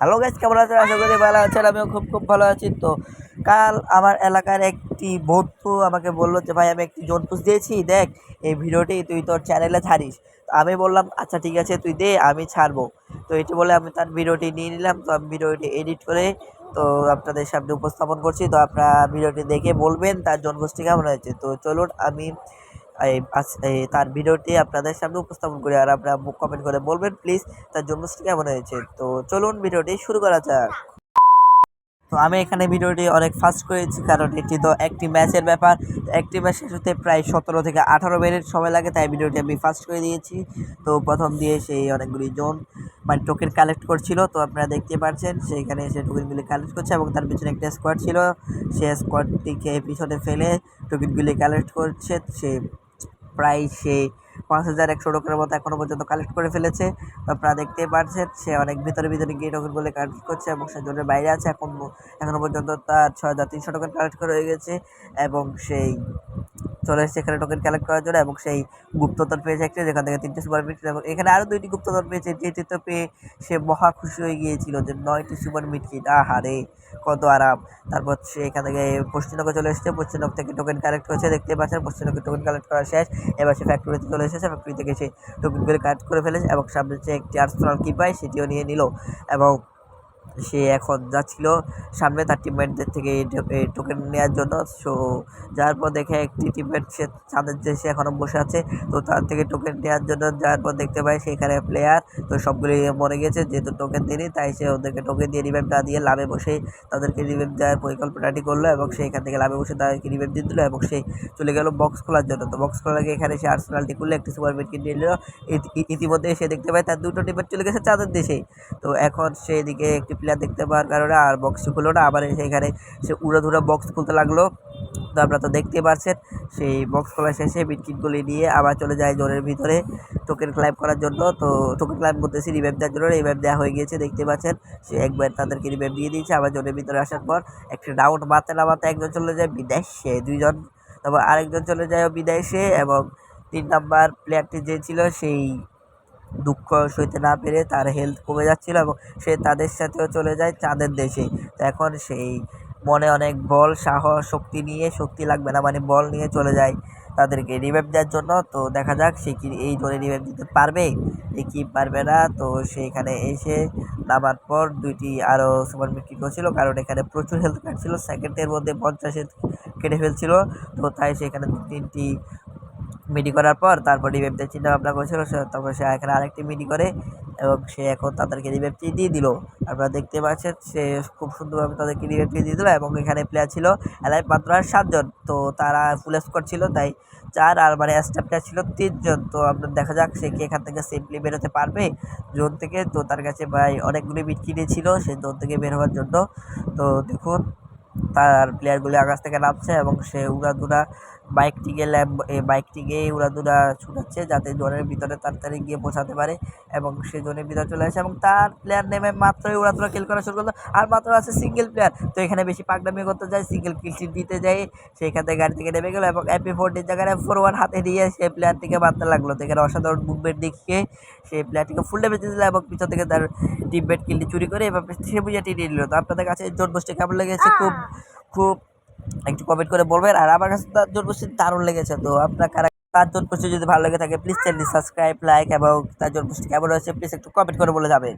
Hello guys কেমন আছেন? আশা করি ভালো আছেন, আমিও খুব খুব ভালো আছি। তো কাল আমার এলাকার একটি বন্ধু আমাকে বলল যে, ভাই, আমি একটি জোন দিয়েছি, দেখ, এই ভিডিওটি তুই তোর চ্যানেলে ছাড়িস। আমি বললাম আচ্ছা ঠিক আছে, তুই দে, আমি ছাড়বো। তো এটি বলে আমি তার ভিডিওটি নিয়ে নিলাম। তো আমি ভিডিওটি এডিট করে, তো আপনাদের সামনে উপস্থাপন করছি। তো আপনারা ভিডিওটি দেখে বলবেন তার জন্মগোষ্ঠী কেমন হয়েছে। তো চলুন, আমি তার ভিডিওটি আপনাদের সামনে উপস্থাপন করি আর আপনারা কমেন্ট করে বলবেন প্লিজ তার জন্মগোষ্ঠী কেমন হয়েছে? তো চলুন ভিডিওটি শুরু করা যাক। তো আমি এখানে ভিডিওটি অনেক ফাস্ট করেছি, কারণ এটি তো একটি ম্যাচের ব্যাপার। একটি ম্যাচ শেষ প্রায় সতেরো থেকে আঠারো মিনিট সময় লাগে, তাই ভিডিওটি আমি ফাস্ট করে দিয়েছি। তো প্রথম দিয়ে সেই অনেকগুলি জোন মানে টোকেন কালেক্ট করছিল, তো আপনারা দেখতে পাচ্ছেন সেইখানে সে টোকেনগুলি কালেক্ট করছে এবং তার পিছনে একটা স্কোয়াড ছিল। সে স্কোয়াডটিকে পিছনে ফেলে টোকেনগুলি কালেক্ট করছে, সে প্রায় সে পাঁচ হাজার একশো টাকার মতো এখনও পর্যন্ত কালেক্ট করে ফেলেছে। আপনারা দেখতেই পাচ্ছেন সে অনেক ভিতরে ভিতরে গিয়ে বলে কালেক্ট করছে এবং সে জোনের বাইরে আছে। এখন এখনও পর্যন্ত তার ছয় হাজার তিনশো টোকেন কালেক্ট করে হয়ে গেছে এবং সেই চলে এসেছে। এখানে টোকেন কালেক্ট করার জন্য এবং সেই গুপ্তধন পেয়েছে একটি, যেখান থেকে তিনটে সুপার মিট এবং এখানে আরও দুইটি গুপ্তধন পেয়েছে। যেটিতে পেয়ে সে মহা খুশি হয়ে গিয়েছিল যে নয়টি সুপার মিট কিট আহারে, কত আরাম। তারপর সে এখান থেকে পশ্চিমবঙ্গে চলে এসেছে। পশ্চিমবঙ্গ থেকে টোকেন কালেক্ট করেছে দেখতে পাচ্ছেন। পশ্চিমবঙ্গে টোকেন কালেক্ট করা শেষ। এবার সে ফ্যাক্টরিতে চলে এসেছে। ফ্যাক্টরি থেকে সে টোকেনগুলি কালেক্ট করে ফেলেছে এবং সামনে যে একটি আর্সেনাল কি পায়, সেটিও নিয়ে নিল। এবং সে এখন যাচ্ছিল সামনে তার টিমমেটদের থেকে টোকেন নেওয়ার জন্য। সো যার পর দেখে একটি টিমমেট সে চাঁদের সে এখনও বসে আছে, তো তার থেকে টোকেন নেওয়ার জন্য যাওয়ার পর দেখতে পাই সেখানে প্লেয়ার তো সবগুলি মরে গেছে। যেহেতু টোকেন দিনই তাই সে ওদেরকে টোকেন দিয়ে রিভাইভ না দিয়ে লাভে বসে তাদেরকে রিভাইভ দেওয়ার পরিকল্পনাটি করল এবং সে এখান থেকে লাভে বসে তাদেরকে রিভাইভ দিয়ে দিল এবং সে চলে গেল বক্স খোলার জন্য। তো বক্স খোলার আগে এখানে সে আর্সেনালটি খুললে, একটি সুপার মিট কিনে নিল। ইতি- ইতিমধ্যে সে দেখতে পায় তার দুটো টিমের চলে গেছে চাঁদের দেশে। তো এখন সে এদিকে একটি প্লেয়ার দেখতে পাওয়ার কারণে আর বক্স খুললো না। আবার এসে এখানে সে উড়াধুরা বক্স খুলতে লাগল। তো আপনারা তো দেখতেই পাচ্ছেন সেই বক্স খোলা শেষে বিটকিটগুলি নিয়ে আবার চলে যায় জোনের ভিতরে টোকেন ক্লাইম করার জন্য। তো টোকেন ক্লাইম করতেছি রিভাইভ দেওয়ার জন্য। রিভাইভ দেওয়া হয়ে গিয়েছে দেখতে পাচ্ছেন। সে একবার তাদেরকে রিভাইভ দিয়ে দিয়েছে, আবার জোনের ভিতরে আসার পর একটি রাউন্ড মারতে না মারতে একজন চলে যায় বিদেশে দুইজন। তারপর আরেকজন চলে যায় বিদেশে এবং তিন নাম্বার প্লেয়ারটি যে ছিল সেই দুঃখ সইতে না পেরে তার হেলথ কমে যাচ্ছিল এবং সে তাদের সাথেও চলে যায় চাঁদের দেশে। তো এখন সেই মনে অনেক বল, সাহস, শক্তি নিয়ে, শক্তি লাগবে না মানে বল নিয়ে চলে যায় তাদেরকে রিভাইভ দেওয়ার জন্য। তো দেখা যাক সে কি এই ধরে রিভাইভ দিতে পারবে কি পারবে না। তো সে এখানে এসে নামার পর দুইটি আরও সুপার মিটকি করছিল, কারণ এখানে প্রচুর হেলথ কাটছিল সেকেন্ডের মধ্যে পঞ্চাশ health কেটে ফেলছিল। তো তাই সেখানে তিনটি মিডি করার পর তারপর রিভেভ দেওয়ার চিন্তা ভাবনা করেছিল তারপর সে এখানে আরেকটি মিডি করে এবং সে এখন তাদেরকে রিভেভটি দিয়ে দিল। আপনারা দেখতে পাচ্ছেন, সে খুব সুন্দরভাবে তাদেরকে রিভেভটি দিয়ে দিল এবং এখানে প্লেয়ার ছিল এলাই মাত্র আর সাতজন। তো তারা ফুল স্কোর ছিল, তাই চার আর মানে স্টাফ প্লেয়ার ছিল তিনজন। তো আপনার দেখা যাক সে কি এখান থেকে সেফলি বেরোতে পারবে জোন থেকে। তো তার কাছে ভাই অনেকগুলি মিট কিনেছিল সে জোন থেকে বের হওয়ার জন্য। তো দেখুন, তার প্লেয়ারগুলি আকাশ থেকে নামছে এবং সে উড়াদুরা বাইকটিকে ল্যাম্ব এই বাইকটিকে উড়াদুরা ছুটাচ্ছে যাতে জোনের ভিতরে তাড়াতাড়ি গিয়ে পৌঁছাতে পারে এবং সে জোনের ভিতরে চলে আসে এবং তার প্লেয়ার নেমে মাত্রই উড়াদুরা কিল করা শুরু করল। আর মাত্র আছে সিঙ্গেল প্লেয়ার তো এখানে বেশি পাকডামি করতে যায় সিঙ্গেল কিলটি দিতে যায় সেখান থেকে গাড়ি থেকে নেমে গেলো এবং এপি ফোরটির জায়গায় ফোর ওয়ান হাতে দিয়ে সে প্লেয়ারটিকে মারতে লাগল। তো এখানে অসাধারণ মুভমেন্ট দেখিয়ে সেই প্লেয়ারটিকে ফুল ড্যামেজ দিতে এবং পিছন থেকে তার টিমমেট কিলটি চুরি করে এবার সে বুঝিয়ে নিয়ে নিল। তো আপনাদের কাছে জোর বসতে কেমন লেগেছে? খুব খুব একটু কমেন্ট করে বলবেন। আর আমার কাছে তার বসতে দারুণ লেগেছে। তো আপনার কারা তার বসতে যদি ভালো লেগে থাকে প্লিজ চ্যানেলটি সাবস্ক্রাইব লাইক এবং তার বসতে কেমন হয়েছে প্লিজ একটু কমেন্ট করে বলে যাবেন।